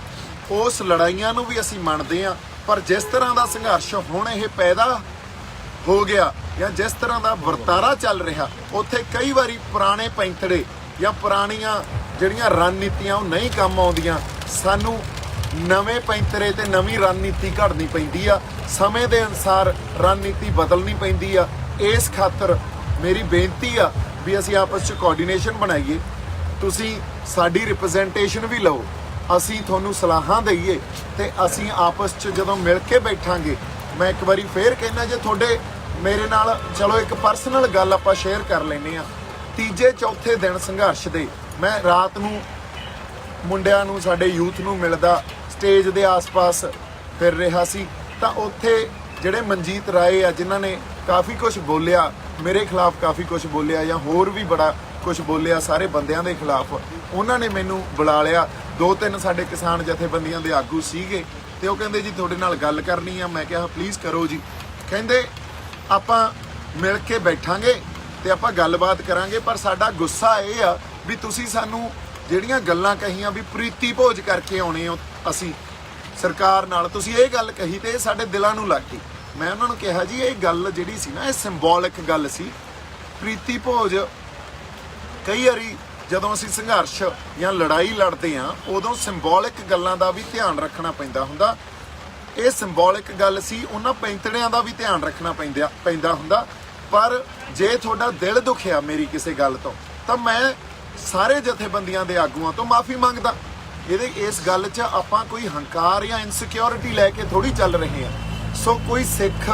A: ਉਸ ਲੜਾਈਆਂ ਨੂੰ ਵੀ ਅਸੀਂ ਮੰਨਦੇ ਆ। ਪਰ ਜਿਸ ਤਰ੍ਹਾਂ ਦਾ ਸੰਘਰਸ਼ ਹੁਣ ਇਹ ਪੈਦਾ ਹੋ ਗਿਆ ਜਾਂ ਜਿਸ ਤਰ੍ਹਾਂ ਦਾ ਵਰਤਾਰਾ ਚੱਲ ਰਿਹਾ, ਉੱਥੇ ਕਈ ਵਾਰੀ ਪੁਰਾਣੇ ਪੈਂਤੜੇ ਜਾਂ ਪੁਰਾਣੀਆਂ ਜਿਹੜੀਆਂ ਰਣਨੀਤੀਆਂ ਉਹ ਨਹੀਂ ਕੰਮ ਆਉਂਦੀਆਂ, ਸਾਨੂੰ ਨਵੇਂ ਪੈਂਤਰੇ ਤੇ ਨਵੀਂ ਰਣਨੀਤੀ ਘੜਨੀ ਪੈਂਦੀ ਆ। ਸਮੇਂ ਦੇ ਅਨਸਾਰ ਰਣਨੀਤੀ ਬਦਲਣੀ ਪੈਂਦੀ ਆ। ਇਸ ਖਾਤਰ ਮੇਰੀ ਬੇਨਤੀ ਆ ਵੀ ਅਸੀਂ ਆਪਸ ਚ ਕੋਆਰਡੀਨੇਸ਼ਨ ਬਣਾਈਏ। ਤੁਸੀਂ ਸਾਡੀ ਰਿਪਰੈਜ਼ੈਂਟੇਸ਼ਨ ਵੀ ਲਓ। ਅਸੀਂ ਤੁਹਾਨੂੰ ਸਲਾਹਾਂ ਦਈਏ ਤੇ ਅਸੀਂ ਆਪਸ ਚ ਜਦੋਂ ਮਿਲ ਕੇ ਬੈਠਾਂਗੇ, ਮੈਂ ਇੱਕ ਵਾਰੀ ਫੇਰ ਕਹਿਣਾ ਜੇ ਤੁਹਾਡੇ ਮੇਰੇ ਨਾਲ ਚਲੋ ਇੱਕ ਪਰਸਨਲ ਗੱਲ ਆਪਾਂ ਸ਼ੇਅਰ ਕਰ ਲੈਨੇ ਆ ਤੀਜੇ, ਚੌਥੇ ਦਿਨ ਸੰਘਰਸ਼ ਦੇ ਮੈਂ ਰਾਤ ਨੂੰ ਮੁੰਡਿਆਂ ਨੂੰ, ਸਾਡੇ ਯੂਥ ਨੂੰ ਮਿਲਦਾ ਸਟੇਜ ਦੇ ਆਸ-ਪਾਸ ਫਿਰ ਰਿਹਾ ਸੀ। ਤਾਂ ਉੱਥੇ ਜਿਹੜੇ ਮਨਜੀਤ ਰਾਏ ਆ, ਜਿਨ੍ਹਾਂ ਨੇ ਕਾਫੀ ਕੁਝ ਬੋਲਿਆ, ਮੇਰੇ ਖਿਲਾਫ ਕਾਫੀ ਕੁਝ ਬੋਲਿਆ ਜਾਂ ਹੋਰ ਵੀ ਬੜਾ ਕੁਝ ਬੋਲਿਆ ਸਾਰੇ ਬੰਦਿਆਂ ਦੇ ਖਿਲਾਫ, ਉਹਨਾਂ ਨੇ ਮੈਨੂੰ ਬੁਲਾ ਲਿਆ। ਦੋ ਤਿੰਨ ਸਾਡੇ ਕਿਸਾਨ ਜਥੇਬੰਦੀਆਂ ਦੇ ਆਗੂ ਸੀਗੇ ਤੇ ਉਹ ਕਹਿੰਦੇ, ਜੀ, ਤੁਹਾਡੇ ਨਾਲ ਗੱਲ ਕਰਨੀ ਆ। ਮੈਂ ਕਿਹਾ, ਪਲੀਜ਼ ਕਰੋ ਜੀ। ਕਹਿੰਦੇ, ਆਪਾਂ ਮਿਲ ਕੇ ਬੈਠਾਂਗੇ ਤੇ ਆਪਾਂ ਗੱਲਬਾਤ ਕਰਾਂਗੇ, ਪਰ ਸਾਡਾ ਗੁੱਸਾ ਇਹ ਆ ਵੀ ਤੁਸੀਂ ਸਾਨੂੰ ਜਿਹੜੀਆਂ ਗੱਲਾਂ ਕਹੀਆਂ ਵੀ ਪ੍ਰੀਤੀ ਭੋਜ ਕਰਕੇ ਆਉਣੇ ਹੋ ਅਸੀਂ, ਸਰਕਾਰ ਨਾਲ, ਤੁਸੀਂ ਇਹ ਗੱਲ ਕਹੀ ਤੇ ਇਹ ਸਾਡੇ ਦਿਲਾਂ ਨੂੰ ਲੱਗ ਗਈ। ਮੈਂ ਉਹਨਾਂ ਨੂੰ ਕਿਹਾ ਜੀ, ਇਹ ਗੱਲ ਜਿਹੜੀ ਸੀ ਨਾ, ਇਹ ਸਿੰਬੋਲਿਕ ਗੱਲ ਸੀ। ਪ੍ਰੀਤੀ ਭੋਜ ਕਈ ਵਾਰੀ ਜਦੋਂ ਅਸੀਂ ਸੰਘਰਸ਼ ਜਾਂ ਲੜਾਈ ਲੜਦੇ ਆ ਉਦੋਂ ਸਿੰਬੋਲਿਕ ਗੱਲਾਂ ਦਾ ਵੀ ਧਿਆਨ ਰੱਖਣਾ ਪੈਂਦਾ ਹੁੰਦਾ। ਇਹ ਸਿੰਬੋਲਿਕ ਗੱਲ ਸੀ, ਉਹਨਾਂ ਪੈਂਤੜਿਆਂ ਦਾ ਵੀ ਧਿਆਨ ਰੱਖਣਾ ਪੈਂਦਾ ਪੈਂਦਾ ਹੁੰਦਾ। ਪਰ ਜੇ ਤੁਹਾਡਾ ਦਿਲ ਦੁਖਿਆ ਮੇਰੀ ਕਿਸੇ ਗੱਲ ਤੋਂ, ਤਾਂ ਮੈਂ ਸਾਰੇ ਜਥੇਬੰਦੀਆਂ ਦੇ ਆਗੂਆਂ ਤੋਂ ਮਾਫੀ ਮੰਗਦਾ। ਇਹਦੇ, ਇਸ ਗੱਲ 'ਚ ਆਪਾਂ ਕੋਈ ਹੰਕਾਰ ਜਾਂ ਇਨਸਿਕਿਉਰਿਟੀ ਲੈ ਕੇ ਥੋੜੀ ਚੱਲ ਰਹੇ ਆ ਸੋ ਕੋਈ ਸਿੱਖ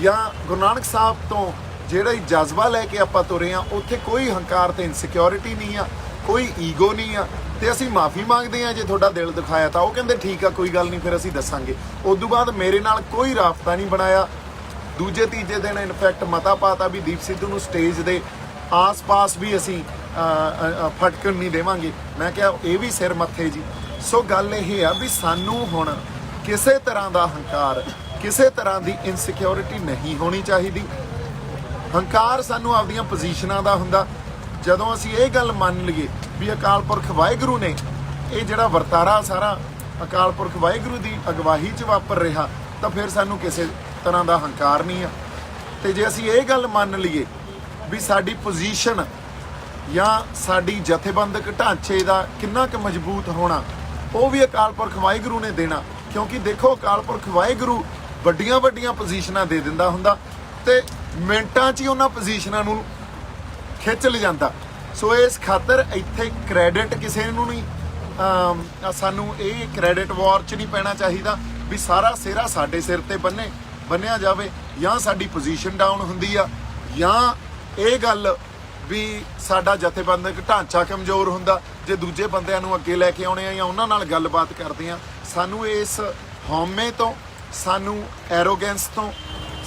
A: ਜਾਂ ਗੁਰੂ ਨਾਨਕ ਸਾਹਿਬ ਤੋਂ ਜਿਹੜਾ ਹੀ ਜਜ਼ਬਾ ਲੈ ਕੇ ਆਪਾਂ ਤੁਰੇ ਆ ਉੱਥੇ ਕੋਈ ਹੰਕਾਰ ਤੇ ਇਨਸਿਕਿਉਰਿਟੀ ਨਹੀਂ ਆ, ਕੋਈ ਈਗੋ ਨਹੀਂ ਆ। ਤੇ ਅਸੀਂ ਮਾਫੀ ਮੰਗਦੇ ਆ ਜੇ ਤੁਹਾਡਾ ਦਿਲ ਦਿਖਾਇਆ ਤਾਂ। ਉਹ ਕਹਿੰਦੇ, ਠੀਕ ਆ, ਕੋਈ ਗੱਲ ਨਹੀਂ, ਫਿਰ ਅਸੀਂ ਦੱਸਾਂਗੇ। ਉਸ ਤੋਂ ਬਾਅਦ ਮੇਰੇ ਨਾਲ ਕੋਈ ਰਾਬਤਾ ਨਹੀਂ ਬਣਾਇਆ। ਦੂਜੇ, ਤੀਜੇ ਦਿਨ ਇਨਫੈਕਟ ਮਤਾ ਪਾਤਾ ਵੀ ਦੀਪ ਸਿੱਧੂ ਨੂੰ ਸਟੇਜ ਦੇ ਆਸ-ਪਾਸ ਵੀ ਅਸੀਂ ਫਟਕਣ ਨਹੀਂ ਦੇਵਾਂਗੇ। ਮੈਂ ਕਿਹਾ, ਇਹ ਵੀ ਸਿਰ ਮੱਥੇ ਜੀ। ਸੋ ਗੱਲ ਇਹ ਆ ਵੀ ਸਾਨੂੰ ਹੁਣ ਕਿਸੇ ਤਰ੍ਹਾਂ ਦਾ ਹੰਕਾਰ, ਕਿਸੇ ਤਰ੍ਹਾਂ ਦੀ ਇਨਸਿਕਿਉਰਿਟੀ ਨਹੀਂ ਹੋਣੀ ਚਾਹੀਦੀ। ਹੰਕਾਰ ਸਾਨੂੰ ਆਪਦੀਆਂ ਪੋਜੀਸ਼ਨਾਂ ਦਾ ਹੁੰਦਾ। ਜਦੋਂ ਅਸੀਂ ਇਹ ਗੱਲ ਮੰਨ ਲਈਏ ਵੀ ਅਕਾਲ ਪੁਰਖ ਵਾਹਿਗੁਰੂ ਨੇ, ਇਹ ਜਿਹੜਾ ਵਰਤਾਰਾ ਸਾਰਾ ਅਕਾਲ ਪੁਰਖ ਵਾਹਿਗੁਰੂ ਦੀ ਅਗਵਾਹੀ 'ਚ ਵਾਪਰ ਰਿਹਾ, ਤਾਂ ਫਿਰ ਸਾਨੂੰ ਕਿਸੇ ਤਰ੍ਹਾਂ ਦਾ ਹੰਕਾਰ ਨਹੀਂ ਆ। ਤੇ ਜੇ ਅਸੀਂ ਇਹ ਗੱਲ ਮੰਨ ਲਈਏ ਵੀ ਸਾਡੀ ਪੋਜੀਸ਼ਨ ਜਾਂ ਸਾਡੀ ਜਥੇਬੰਦਕ ਢਾਂਚੇ ਦਾ ਕਿੰਨਾ ਕੁ ਮਜ਼ਬੂਤ ਹੋਣਾ, ਉਹ ਵੀ ਅਕਾਲ ਪੁਰਖ ਵਾਹਿਗੁਰੂ ਨੇ ਦੇਣਾ। ਕਿਉਂਕਿ ਦੇਖੋ ਅਕਾਲ ਪੁਰਖ ਵਾਹਿਗੁਰੂ ਵੱਡੀਆਂ ਵੱਡੀਆਂ ਪੋਜੀਸ਼ਨਾਂ ਦੇ ਦਿੰਦਾ ਹੁੰਦਾ ਤੇ ਮਿੰਟਾਂ 'ਚ ਹੀ ਉਹਨਾਂ ਪੋਜੀਸ਼ਨਾਂ ਨੂੰ ਖਿੱਚ ਲਿਜਾਂਦਾ ਸੋ ਇਸ ਖਾਤਰ ਇੱਥੇ ਕ੍ਰੈਡਿਟ ਕਿਸੇ ਨੂੰ ਨਹੀਂ ਸਾਨੂੰ ਇਹ ਕ੍ਰੈਡਿਟ ਵਾਰ 'ਚ ਨਹੀਂ ਪੈਣਾ ਚਾਹੀਦਾ ਵੀ ਸਾਰਾ ਸਿਹਰਾ ਸਾਡੇ ਸਿਰ ਤੇ ਬੰਨੇ, ਬੰਨਿਆ ਜਾਵੇ ਜਾਂ ਸਾਡੀ ਪੋਜੀਸ਼ਨ ਡਾਊਨ ਹੁੰਦੀ ਆ ਜਾਂ ਇਹ ਗੱਲ ਵੀ ਸਾਡਾ ਜਥੇਬੰਦਕ ਢਾਂਚਾ ਕਮਜ਼ੋਰ ਹੁੰਦਾ, ਜੇ ਦੂਜੇ ਬੰਦਿਆਂ ਨੂੰ ਅੱਗੇ ਲੈ ਕੇ ਆਉਣੇ ਆ ਜਾਂ ਉਹਨਾਂ ਨਾਲ ਗੱਲਬਾਤ ਕਰਦੇ ਆ, ਸਾਨੂੰ ਇਸ ਹਉਮੈ ਤੋਂ, ਸਾਨੂੰ ਐਰੋਗੈਂਸ ਤੋਂ,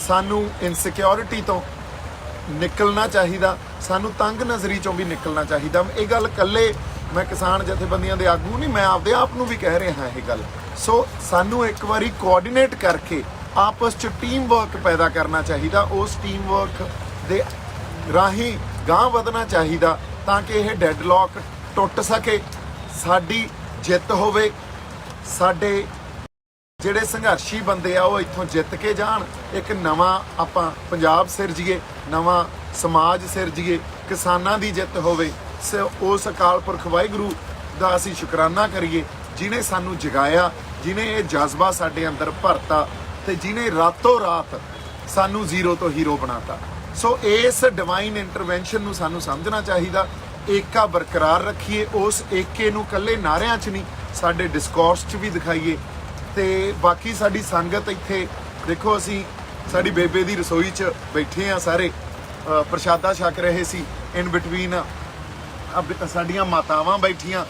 A: ਸਾਨੂੰ ਇਨਸਿਕਿਉਰਿਟੀ ਤੋਂ ਨਿਕਲਣਾ ਚਾਹੀਦਾ, ਸਾਨੂੰ ਤੰਗ ਨਜ਼ਰੀ ਚੋਂ ਵੀ ਨਿਕਲਣਾ ਚਾਹੀਦਾ। ਇਹ ਗੱਲ ਕੱਲੇ ਮੈਂ ਕਿਸਾਨ ਜਥੇਬੰਦੀਆਂ ਦੇ ਆਗੂ ਨਹੀਂ, ਮੈਂ ਆਪਦੇ ਆਪ ਨੂੰ ਵੀ ਕਹਿ ਰਿਹਾ ਇਹ ਗੱਲ। ਸੋ ਸਾਨੂੰ ਇੱਕ ਵਾਰੀ ਕੋਆਰਡੀਨੇਟ ਕਰਕੇ ਆਪਸ ਚ ਟੀਮ ਵਰਕ ਪੈਦਾ ਕਰਨਾ ਚਾਹੀਦਾ, ਉਸ ਟੀਮ ਵਰਕ ਦੇ ਰਾਹੀਂ ਗਾਂਹ ਵਧਣਾ ਚਾਹੀਦਾ ਤਾਂ ਕਿ ਇਹ ਡੈਡਲੌਕ ਟੁੱਟ ਸਕੇ। ਸਾਡੀ ਜਿੱਤ ਹੋਵੇ, ਸਾਡੇ ਜਿਹੜੇ ਸੰਘਰਸ਼ੀ ਬੰਦੇ ਆ, ਉਹ ਇੱਥੋਂ ਜਿੱਤ ਕੇ ਜਾਣ। ਇੱਕ ਨਵਾਂ ਆਪਾਂ ਪੰਜਾਬ ਸਿਰਜੀਏ ਨਵਾਂ ਸਮਾਜ ਸਿਰਜੀਏ ਕਿਸਾਨਾਂ ਦੀ ਜਿੱਤ ਹੋਵੇ। ਸ- ਉਸ ਅਕਾਲ ਪੁਰਖ ਵਾਹਿਗੁਰੂ ਦਾ ਅਸੀਂ ਸ਼ੁਕਰਾਨਾ ਕਰੀਏ, ਜਿਨੇ ਸਾਨੂੰ ਜਗਾਇਆ, ਜਿਨੇ ਇਹ ਜਜ਼ਬਾ ਸਾਡੇ ਅੰਦਰ ਭਰਤਾ ਤੇ ਜਿਨੇ ਰਾਤੋਂ ਰਾਤ ਸਾਨੂੰ ਜ਼ੀਰੋ ਤੋਂ ਹੀਰੋ ਬਣਾਤਾ। ਸੋ ਇਸ ਡਿਵਾਈਨ ਇੰਟਰਵੈਂਸ਼ਨ ਨੂੰ ਸਾਨੂੰ ਸਮਝਣਾ ਚਾਹੀਦਾ। ਏਕਾ ਬਰਕਰਾਰ ਰੱਖੀਏ, ਉਸ ਏਕੇ ਨੂੰ ਇਕੱਲੇ ਨਾਰਿਆਂ 'ਚ ਨਹੀਂ, ਸਾਡੇ ਡਿਸਕੋਰਸ 'ਚ ਵੀ ਦਿਖਾਈਏ। ਤੇ ਬਾਕੀ ਸਾਡੀ ਸੰਗਤ ਇੱਥੇ, ਦੇਖੋ ਅਸੀਂ ਸਾਡੀ ਬੇਬੇ ਦੀ ਰਸੋਈ 'ਚ ਬੈਠੇ ਆ ਸਾਰੇ। ਪ੍ਰਸ਼ਾਦਾ ਛਕ ਰਹੇ ਸੀ। ਇਨ ਬਿਟਵੀਨ ਸਾਡੀਆਂ ਮਾਤਾਵਾਂ ਬੈਠੀਆਂ।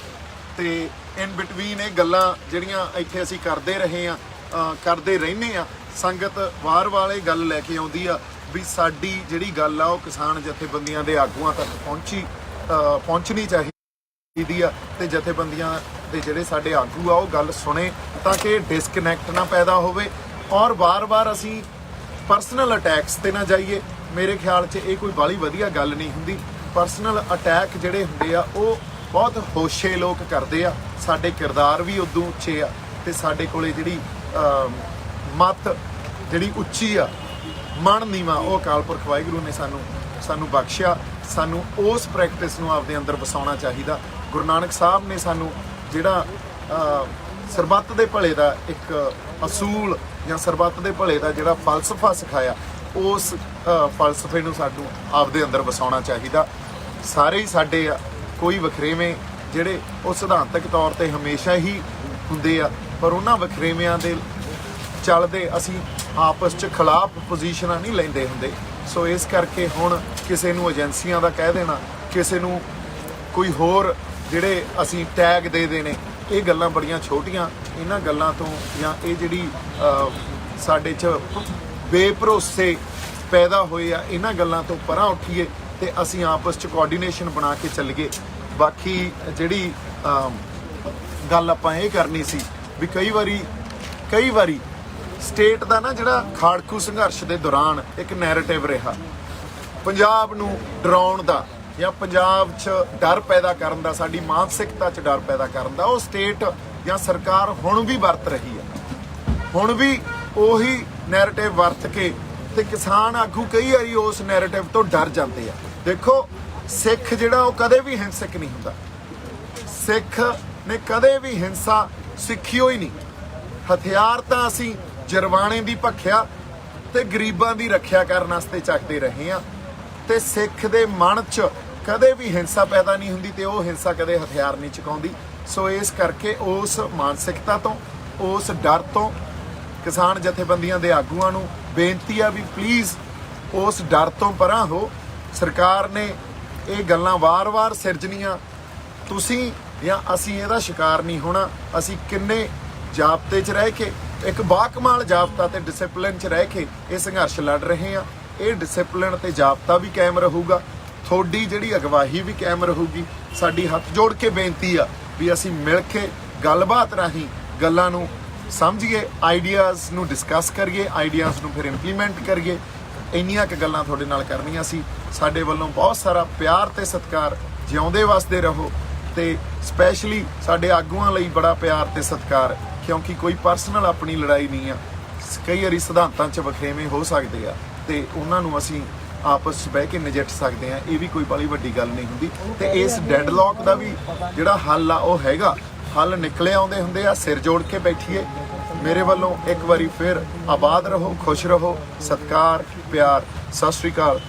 A: ਤੇ ਇਨ ਬਿਟਵੀਨ ਇਹ ਗੱਲਾਂ ਜਿਹੜੀਆਂ ਇੱਥੇ ਅਸੀਂ ਕਰਦੇ ਰਹੇ ਆ ਕਰਦੇ ਰਹਿੰਦੇ ਆ ਸੰਗਤ ਵਾਰ ਵਾਰ ਇਹ ਗੱਲ ਲੈ ਕੇ ਆਉਂਦੀ ਆ ਵੀ ਸਾਡੀ ਜਿਹੜੀ ਗੱਲ ਆ ਉਹ ਕਿਸਾਨ ਜਥੇਬੰਦੀਆਂ ਦੇ ਆਗੂਆਂ ਤੱਕ ਪਹੁੰਚੀ ਪਹੁੰਚਣੀ ਚਾਹੀਦੀ ਚਾਹੀਦੀ ਆ ਤੇ ਜਥੇਬੰਦੀਆਂ ਦੇ ਜਿਹੜੇ ਸਾਡੇ ਆਗੂ ਆ ਉਹ ਗੱਲ ਸੁਣੇ ਤਾਂ ਕਿ ਡਿਸਕਨੈਕਟ ਨਾ ਪੈਦਾ ਹੋਵੇ ਔਰ ਵਾਰ-ਵਾਰ ਅਸੀਂ ਪਰਸਨਲ ਅਟੈਕਸ ਤੇ ਨਾ ਜਾਈਏ। ਮੇਰੇ ਖਿਆਲ 'ਚ ਇਹ ਕੋਈ ਬਾਲੀ ਵਧੀਆ ਗੱਲ ਨਹੀਂ ਹੁੰਦੀ। ਪਰਸਨਲ ਅਟੈਕ ਜਿਹੜੇ ਹੁੰਦੇ ਆ ਉਹ ਬਹੁਤ ਹੋਸ਼ੇ ਲੋਕ ਕਰਦੇ ਆ। ਸਾਡੇ ਕਿਰਦਾਰ ਵੀ ਉਦੋਂ ਉੱਚੇ ਆ ਤੇ ਸਾਡੇ ਕੋਲੇ ਜਿਹੜੀ ਅਮ, ਮੱਤ ਜਿਹੜੀ ਉੱਚੀ ਆ ਮਨ ਨੀਵਾ, ਉਹ ਅਕਾਲ ਪੁਰਖ ਵਾਹਿਗੁਰੂ ਨੇ ਸਾਨੂੰ ਸਾਨੂੰ ਬਖਸ਼ਿਆ। ਸਾਨੂੰ ਉਸ ਪ੍ਰੈਕਟਿਸ ਨੂੰ ਆਪਦੇ ਅੰਦਰ ਵਸਾਉਣਾ ਚਾਹੀਦਾ। ਗੁਰੂ ਨਾਨਕ ਸਾਹਿਬ ਨੇ ਸਾਨੂੰ ਜਿਹੜਾ ਸਰਬੱਤ ਦੇ ਭਲੇ ਦਾ ਇੱਕ ਅਸੂਲ ਜਾਂ ਸਰਬੱਤ ਦੇ ਭਲੇ ਦਾ ਜਿਹੜਾ ਫਲਸਫਾ ਸਿਖਾਇਆ, ਉਸ ਫਲਸਫੇ ਨੂੰ ਸਾਨੂੰ ਆਪਦੇ ਅੰਦਰ ਵਸਾਉਣਾ ਚਾਹੀਦਾ। ਸਾਰੇ ਹੀ ਸਾਡੇ ਆ, ਕੋਈ ਵਖਰੇਵੇਂ ਜਿਹੜੇ ਉਹ ਸਿਧਾਂਤਕ ਤੌਰ ਤੇ ਹਮੇਸ਼ਾ ਹੀ ਹੁੰਦੇ ਆ, ਪਰ ਉਹਨਾਂ ਵਖਰੇਵਿਆਂ ਦੇ ਚੱਲਦੇ, ਅਸੀਂ ਆਪਸ 'ਚ ਖਿਲਾਫ ਪੋਜੀਸ਼ਨਾਂ ਨਹੀਂ ਲੈਂਦੇ ਹੁੰਦੇ। ਸੋ ਇਸ ਕਰਕੇ ਹੁਣ ਕਿਸੇ ਨੂੰ ਏਜੰਸੀਆਂ ਦਾ ਕਹਿ ਦੇਣਾ, ਕਿਸੇ ਨੂੰ ਕੋਈ ਹੋਰ ਜਿਹੜੇ ਅਸੀਂ ਟੈਗ ਦੇ ਦੇਣੇ, ਇਹ ਗੱਲਾਂ ਬੜੀਆਂ ਛੋਟੀਆਂ। ਇਹਨਾਂ ਗੱਲਾਂ ਤੋਂ ਜਾਂ ਇਹ ਜਿਹੜੀ ਸਾਡੇ 'ਚ ਬੇਭਰੋਸੇ ਪੈਦਾ ਹੋਏ ਆ, ਇਹਨਾਂ ਗੱਲਾਂ ਤੋਂ ਪਰਾਂ ਉੱਠੀਏ ਤੇ ਅਸੀਂ ਆਪਸ 'ਚ ਕੋਆਰਡੀਨੇਸ਼ਨ ਬਣਾ ਕੇ ਚੱਲੀਏ। ਬਾਕੀ ਜਿਹੜੀ ਗੱਲ ਆਪਾਂ ਇਹ ਕਰਨੀ ਸੀ ਵੀ ਕਈ ਵਾਰੀ ਕਈ ਵਾਰੀ ਸਟੇਟ ਦਾ ਨਾ ਜਿਹੜਾ ਖਾੜਕੂ ਸੰਘਰਸ਼ ਦੇ ਦੌਰਾਨ ਇੱਕ ਨੈਰੇਟਿਵ ਰਿਹਾ। ਪੰਜਾਬ ਨੂੰ ਡਰਾਉਣ ਦਾ ਜਾਂ ਪੰਜਾਬ 'ਚ ਡਰ ਪੈਦਾ ਕਰਨ ਦਾ, ਸਾਡੀ ਮਾਨਸਿਕਤਾ 'ਚ ਡਰ ਪੈਦਾ ਕਰਨ ਦਾ, ਉਹ ਸਟੇਟ ਜਾਂ ਸਰਕਾਰ ਹੁਣ ਵੀ ਵਰਤ ਰਹੀ ਹੈ। ਹੁਣ ਵੀ ਉਹੀ ਨੈਰੇਟਿਵ ਵਰਤ ਕੇ ਤੇ ਕਿਸਾਨ ਆਗੂ ਕਈ ਵਾਰੀ ਉਸ ਨੈਰੇਟਿਵ ਤੋਂ ਡਰ ਜਾਂਦੇ ਆ। ਦੇਖੋ, ਸਿੱਖ ਜਿਹੜਾ ਉਹ ਕਦੇ ਵੀ ਹਿੰਸਕ ਨਹੀਂ ਹੁੰਦਾ। ਸਿੱਖ ਨੇ ਕਦੇ ਵੀ ਹਿੰਸਾ ਸਿੱਖੀ ਹੋਈ ਨਹੀਂ। ਹਥਿਆਰ ਤਾਂ ਅਸੀਂ ਜਰਵਾਣੇ ਦੀ ਭੱਖਿਆ ਤੇ ਗਰੀਬਾਂ ਦੀ ਰੱਖਿਆ ਕਰਨ ਵਾਸਤੇ ਚੱਕਦੇ ਰਹੇ ਆ ਤੇ ਸਿੱਖ ਦੇ ਮਨ 'ਚ ਕਦੇ ਵੀ ਹਿੰਸਾ ਪੈਦਾ ਨਹੀਂ ਹੁੰਦੀ ਤੇ ਉਹ ਹਿੰਸਾ ਕਦੇ ਹਥਿਆਰ ਨਹੀਂ ਚੁਕਾਉਂਦੀ। ਸੋ ਇਸ ਕਰਕੇ ਉਸ ਮਾਨਸਿਕਤਾ ਤੋਂ, ਉਸ ਡਰ ਤੋਂ ਕਿਸਾਨ ਜਥੇਬੰਦੀਆਂ ਦੇ ਆਗੂਆਂ ਨੂੰ ਬੇਨਤੀ ਆ ਵੀ ਪਲੀਜ਼ ਉਸ ਡਰ ਤੋਂ ਪਰਾਂ ਹੋ। ਸਰਕਾਰ ਨੇ ਇਹ ਗੱਲਾਂ ਵਾਰ-ਵਾਰ ਸਿਰਜਣੀਆਂ। ਤੁਸੀਂ ਜਾਂ ਅਸੀਂ ਇਹਦਾ ਸ਼ਿਕਾਰ ਨਹੀਂ ਹੋਣਾ। ਅਸੀਂ ਕਿੰਨੇ ਜਾਬਤੇ 'ਚ ਰਹਿ ਕੇ ਇੱਕ ਬਾਕਮਾਲ ਜਾਬਤਾ ਤੇ ਡਿਸਪਲਿਨ 'ਚ ਰਹਿ ਕੇ ਇਹ ਸੰਘਰਸ਼ ਲੜ ਰਹੇ ਆ ਇਹ ਡਿਸਪਲਿਨ ਤੇ ਜਾਬਤਾ ਵੀ ਕਾਇਮ ਰਹੂਗਾ। ਤੁਹਾਡੀ ਜਿਹੜੀ ਅਗਵਾਹੀ ਵੀ ਕਾਇਮ ਰਹੂਗੀ। ਸਾਡੀ ਹੱਥ ਜੋੜ ਕੇ ਬੇਨਤੀ ਆ ਵੀ ਅਸੀਂ ਮਿਲ ਕੇ ਗੱਲਬਾਤ ਰਾਹੀਂ ਗੱਲਾਂ ਨੂੰ ਸਮਝੀਏ ਆਈਡੀਆਜ਼ ਨੂੰ ਡਿਸਕਸ ਕਰੀਏ ਆਈਡੀਆਜ਼ ਨੂੰ ਫਿਰ ਇੰਪਲੀਮੈਂਟ ਕਰੀਏ। ਇੰਨੀਆਂ ਕੁ ਗੱਲਾਂ ਤੁਹਾਡੇ ਨਾਲ ਕਰਨੀਆਂ ਸੀ। ਸਾਡੇ ਵੱਲੋਂ ਬਹੁਤ ਸਾਰਾ ਪਿਆਰ ਤੇ ਸਤਿਕਾਰ ਜਿਉਂਦੇ ਵਸਦੇ ਰਹੋ ਤੇ ਸਪੈਸ਼ਲੀ ਸਾਡੇ ਆਗੂਆਂ ਲਈ ਬੜਾ ਪਿਆਰ ਤੇ ਸਤਿਕਾਰ ਕਿਉਂਕਿ ਕੋਈ ਪਰਸਨਲ ਆਪਣੀ ਲੜਾਈ ਨਹੀਂ ਆ। ਕਈ ਵਾਰੀ ਸਿਧਾਂਤਾਂ 'ਚ ਵਖਰੇਵੇਂ ਹੋ ਸਕਦੇ ਆ ਤੇ ਉਹਨਾਂ ਨੂੰ ਅਸੀਂ ਆਪਸ 'ਚ ਬਹਿ ਕੇ ਨਜਿੱਠ ਸਕਦੇ ਆ ਇਹ ਵੀ ਕੋਈ ਬੜੀ ਵੱਡੀ ਗੱਲ ਨਹੀਂ ਹੁੰਦੀ। ਤੇ ਇਸ ਡੈਡਲੌਕ ਦਾ ਵੀ ਜਿਹੜਾ ਹੱਲ ਆ ਉਹ ਹੈਗਾ। ਹੱਲ ਨਿਕਲੇ ਆਉਂਦੇ ਹੁੰਦੇ ਆ ਸਿਰ ਜੋੜ ਕੇ ਬੈਠੀਏ। ਮੇਰੇ ਵੱਲੋਂ ਇੱਕ ਵਾਰੀ ਫਿਰ ਆਬਾਦ ਰਹੋ ਖੁਸ਼ ਰਹੋ। ਸਤਿਕਾਰ ਪਿਆਰ। ਸਤਿ ਸ਼੍ਰੀ ਅਕਾਲ।